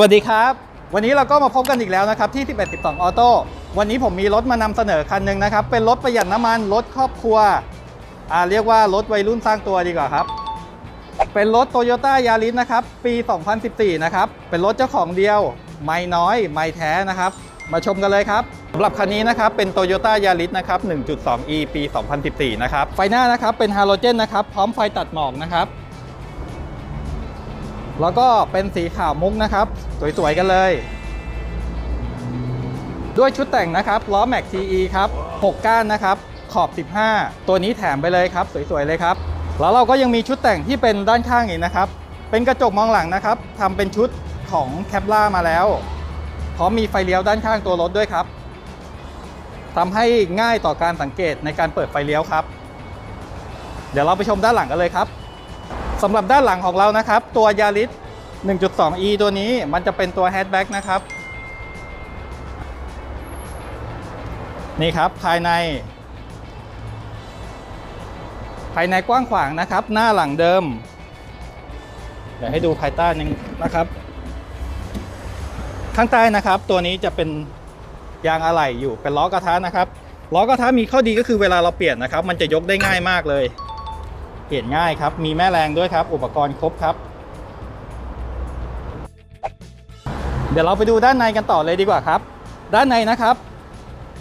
วัสดีครับ วันนี้เราก็มาพบกันอีกแล้วนะครับที่ 11 12 ออโต้วันนี้ผมมีรถมานำเสนอคันหนึ่งนะครับ เป็นรถประหยัดน้ำมันรถครอบครัวอ่าเรียกว่ารถวัยรุ่นสร้างตัวดีกว่าครับ เป็นรถ Toyota Yaris นะครับ ปี 2014 นะครับ เป็นรถเจ้าของเดียว ไม่น้อย ไม่แท้นะครับ มาชมกันเลยครับสำหรับคันนี้นะครับเป็น Toyota Yaris นะครับ 1.2e ปี 2014 นะครับ ไฟหน้านะครับเป็นฮาโลเจนนะครับ พร้อมไฟตัดหมอกนะครับ แล้วก็เป็นสีขาวมุกนะครับ สวย ๆ กันเลย ด้วยชุดแต่งนะครับ ล้อแม็ก TE ครับ 6 ก้านนะครับ ขอบ 15 ตัวนี้แถมไปเลยครับ สวย ๆ เลยครับ แล้วเราก็ยังมีชุดแต่งที่เป็นด้านข้างอีกนะครับ เป็นกระจกมองหลังนะครับทำเป็นชุดของแคปล่ามาแล้วพร้อมมีไฟเลี้ยวด้านข้างตัวรถด้วยครับทำให้ง่ายต่อการสังเกตในการเปิดไฟเลี้ยวครับ เดี๋ยวเราไปชมด้านหลังกันเลยครับ สำหรับด้านหลังของเรานะครับ ตัวยาริส 1.2e ตัวนี้มันจะเป็นตัวแฮชแบ็กนะครับ นี่ครับภายใน ภายในกว้างขวางนะครับ หน้าหลังเดิม เดี๋ยวให้ดูภายใต้นึงนะครับ ข้างใต้นะครับ ตัวนี้จะเป็นยางอะไหล่อยู่เป็นล้อกระทะนะครับล้อกระทะมีข้อดีก็คือเวลาเราเปลี่ยนนะครับ มันจะยกได้ง่ายมากเลย เปลี่ยนง่ายครับ มีแม่แรงด้วยครับ อุปกรณ์ครบครับ เดี๋ยวเราไปดูด้านในกันต่อเลยดีกว่าครับ ด้านในนะครับ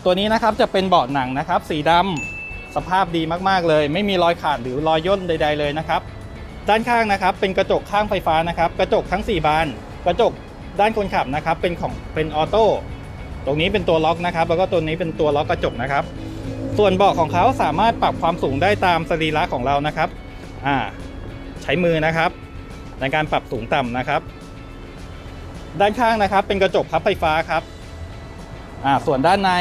ตัวนี้นะครับจะเป็นเบาะหนังนะครับ สีดำสภาพดีมากๆเลย ไม่มีรอยขาดหรือรอยย่นใด ๆเลยนะครับ ด้านข้างนะครับ เป็นกระจกข้างไฟฟ้านะครับ กระจกทั้ง 4 บาน กระจกด้านคนขับนะครับ เป็นของเป็นออโต้ตรงนี้เป็นตัวล็อกนะครับ แล้วก็ตัวนี้เป็นตัวล็อกกระจกนะครับ ส่วนเบาะของเขาสามารถปรับความสูงได้ตามสรีระของเรานะครับอ่าใช้มือนะครับ ในการปรับสูงต่ำนะครับ ด้านข้างนะครับ เป็นกระจกพับไฟฟ้าครับอ่าส่วนด้านใน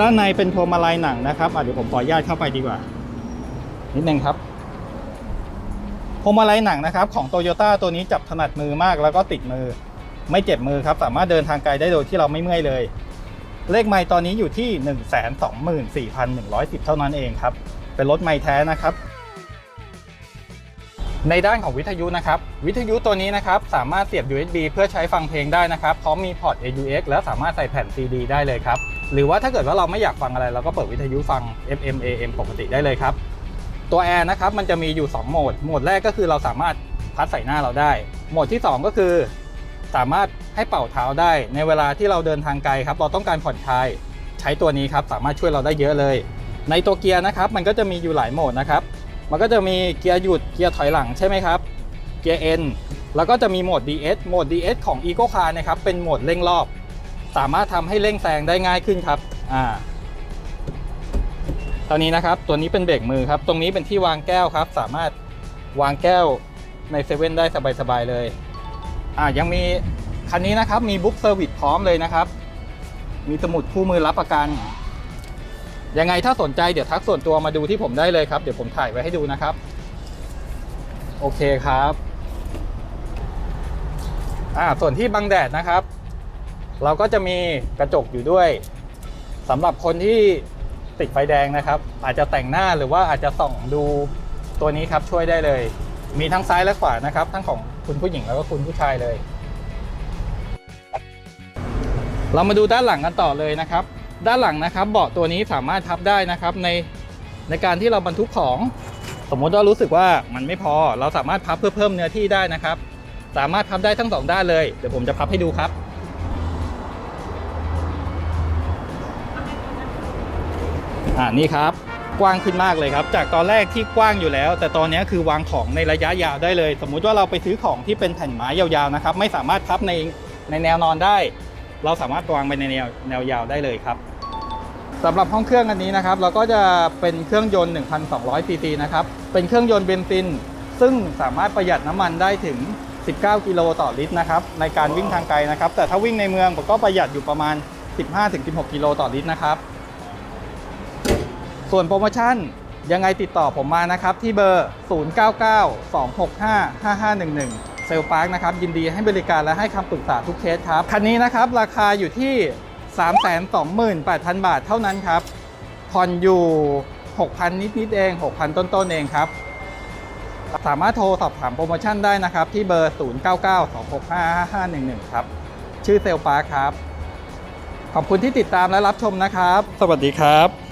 ด้านในเป็นพวงมาลัยหนังนะครับอะเดี๋ยวผมขออนุญาตเข้าไปดีกว่า นิดนึงครับพวงมาลัยหนังนะครับของโตโยต้าตัวนี้จับถนัดมือมากแล้วก็ติดมือ ไม่เจ็บมือครับ สามารถเดินทางไกลได้โดยที่เราไม่เมื่อยเลย เลขไมล์ตอนนี้อยู่ที่ 124,110 เท่านั้นเองครับ เป็นรถไมล์แท้นะครับ ในด้านของวิทยุนะครับ วิทยุตัวนี้นะครับสามารถเสียบ USB เพื่อใช้ฟังเพลงได้นะครับ พร้อมมีพอร์ต AUX แล้วสามารถใส่แผ่น CD ได้เลยครับ หรือว่าถ้าเกิดว่าเราไม่อยากฟังอะไรเราก็เปิดวิทยุฟัง FM AM ปกติได้เลยครับ ตัวแอร์นะครับมันจะมีอยู่ 2 โหมด โหมดแรกก็คือเราสามารถพัดใส่หน้าเราได้ โหมดที่ 2 ก็คือ สามารถให้เป่าเท้าได้ในเวลาที่เราเดินทางไกลครับ เราต้องการผ่อนคลาย ใช้ตัวนี้ครับสามารถช่วยเราได้เยอะเลย ในตัวเกียร์นะครับมันก็จะมีอยู่หลายโหมดนะครับ มันก็จะมีเกียร์หยุดเกียร์ถอยหลังใช่ไหมครับ เกียร์ N แล้วก็จะมีโหมด DS โหมด DS ของ Eco Car นะครับเป็นโหมดเร่งรอบ สามารถทำให้เร่งแซงได้ง่ายขึ้นครับอ่าตอนนี้นะครับตัวนี้เป็นเบรกมือครับ ตรงนี้เป็นที่วางแก้วครับ สามารถวางแก้วในเซเว่นได้สบายๆเลย อ่ายังมีคันนี้นะครับมีบุ๊กเซอร์วิสพร้อมเลยนะครับ มีสมุดคู่มือรับประกัน ยังไงถ้าสนใจเดี๋ยวทักส่วนตัวมาดูที่ผมได้เลยครับ เดี๋ยวผมถ่ายไว้ให้ดูนะครับ โอเคครับอ่าส่วนที่บังแดดนะครับ เราก็จะมีกระจกอยู่ด้วยสำหรับคนที่ติดไฟแดงนะครับ อาจจะแต่งหน้าหรือว่าอาจจะส่องดูตัวนี้ครับช่วยได้เลย มีทั้งซ้ายและขวานะครับ ทั้งของ คุณผู้หญิงแล้วก็คุณผู้ชายเลย เรามาดูด้านหลังกันต่อเลยนะครับ ด้านหลังนะครับ เบาะตัวนี้สามารถพับได้นะครับ ในในการที่เราบรรทุกของ สมมติว่ารู้สึกว่ามันไม่พอ เราสามารถพับเพื่อเพิ่มเนื้อที่ได้นะครับ สามารถพับได้ทั้งสองด้านเลยเดี๋ยวผมจะพับให้ดูครับอ่านี่ครับ กว้างขึ้นมากเลยครับ จากตอนแรกที่กว้างอยู่แล้ว แต่ตอนนี้คือวางของในระยะยาวได้เลย สมมุติว่าเราไปซื้อของที่เป็นแผ่นไม้ยาวๆนะครับ ไม่สามารถพับในในแนวนอนได้ เราสามารถวางไปในแนวแนวยาวได้เลยครับสำหรับห้องเครื่องอันนี้นะครับเราก็จะเป็นเครื่องยนต์ 1,200ซีซีนะครับเป็นเครื่องยนต์เบนซิน ซึ่งสามารถประหยัดน้ำมันได้ถึง 19 กิโลต่อลิตรนะครับในการวิ่งทางไกลนะครับ แต่ถ้าวิ่งในเมืองผมก็ประหยัดอยู่ประมาณ 15-16 กิโลต่อลิตรนะครับ ส่วนโปรโมชั่นยังไงติดต่อผมมานะครับ ที่เบอร์ 0992655511 เซลปาร์คนะครับ ยินดีให้บริการและให้คำปรึกษาทุกเคสครับ คันนี้นะครับ ราคาอยู่ที่ 328,000 บาทเท่านั้นครับ ผ่อนอยู่ 6,000 นิด ๆ เอง 6,000 ต้น ๆ เองครับ สามารถโทรสอบถามโปรโมชั่นได้นะครับ ที่เบอร์ 0992655511 ครับ ชื่อเซลปาร์คครับ ขอบคุณที่ติดตามและรับชมนะครับ สวัสดีครับ